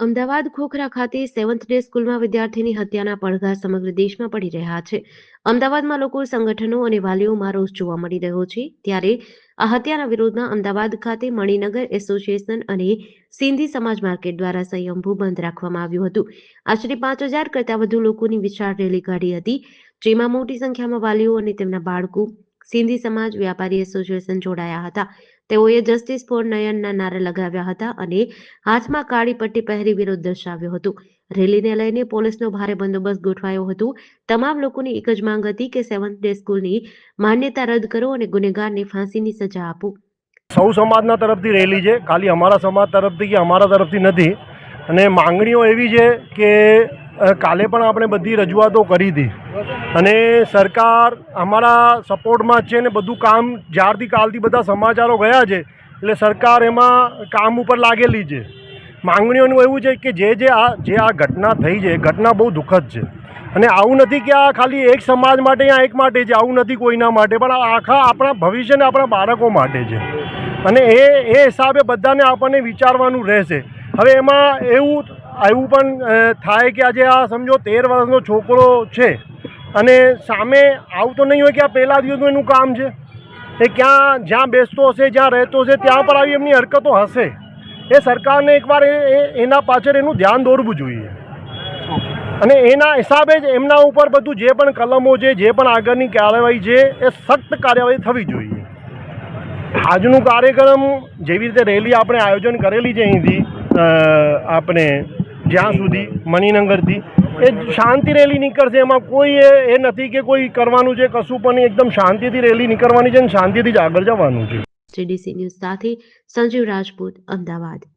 અમદાવાદ ખોખરા ખાતે seventh day સ્કૂલમાં વિદ્યાર્થીની હત્યાના પડઘા સમગ્ર દેશમાં પડી રહ્યા છે. અમદાવાદમાં લોકો, સંગઠનો અને વાલીઓમાં રોષ જોવા મળી રહ્યો છે. ત્યારે આ હત્યાના વિરોધમાં અમદાવાદ ખાતે મણિનગર એસોસિએશન અને સિંધી સમાજ માર્કેટ દ્વારા સંયંભુ બંધ રાખવામાં આવ્યું હતું. આશરે પાંચ હજાર કરતાં વધુ લોકોની વિશાળ રેલી કાઢી હતી, જેમાં મોટી સંખ્યામાં વાલીઓ અને તેમના બાળકો સિંધી સમાજ વ્યાપારી એસોસિએશન જોડાયા હતા. તેઓએ જસ્ટિસ ફોર નયનના નારા લગાવ્યા હતા અને હાથમાં કાળી પટ્ટી પહેરી વિરોધ દર્શાવ્યો હતો. રેલીને લઈને પોલીસનો ભારે બંદોબસ્ત ગોઠવાયો હતો. તમામ લોકોની એક જ માંગ હતી કે સેવન્થ ડે સ્કૂલની માન્યતા રદ કરો અને ગુનેગારને ફાંસીની સજા આપો. સૌ સમાજના તરફથી રેલી છે. ખાલી અમારા સમાજ તરફથી કે અમારા તરફથી નથી. અને માંગણીઓ એવી છે કે કાલે પણ આપણે બધી રજૂઆતો કરી હતી. અને સરકાર અમારા સપોર્ટમાં છે ને બધું કામ જ્યારથી કાલથી બધા સમાચારો ગયા છે, એટલે સરકાર એમાં કામ ઉપર લાગેલી છે. માંગણીઓનું એવું છે કે જે જે આ જે આ ઘટના થઈ છે, એ ઘટના બહુ દુઃખદ છે. અને આવું નથી કે આ ખાલી એક સમાજ માટે યા એક માટે છે, આવું નથી કોઈના માટે, પણ આખા આપણા ભવિષ્યને આપણા બાળકો માટે છે. અને એ એ હિસાબે બધાને આપણને વિચારવાનું રહેશે. હવે એમાં એવું એવું પણ થાય કે આજે આ સમજો તેર વર્ષનો છોકરો છે. અને સામે આવું તો નહીં હોય કે આ પહેલા દિવસનું એનું કામ છે. એ ક્યાં, જ્યાં બેસતો હશે, જ્યાં રહેતો હશે, ત્યાં પર આવી એમની હરકતો હશે. એ સરકારને એકવાર એના પાછળ એનું ધ્યાન દોરવું જોઈએ. અને એના હિસાબે જ એમના ઉપર બધું જે પણ કલમો છે, જે પણ આગળની કાર્યવાહી છે, એ સખ્ત કાર્યવાહી થવી જોઈએ. આજનું કાર્યક્રમ જેવી રીતે રેલી આપણે આયોજન કરેલી છે અહીંથી આપણે જ્યાં સુધી મણિનગરથી. એ શાંતિ રેલી નીકળશે, એમાં કોઈ એ નથી કે કોઈ કરવાનું છે, કશું, પણ એકદમ શાંતિથી રેલી નીકળવાની છે અને શાંતિથી જ આગળ જવાનું છે. જીડીસી ન્યૂઝ સાથે સંજીવ રાજપૂત, અમદાવાદ.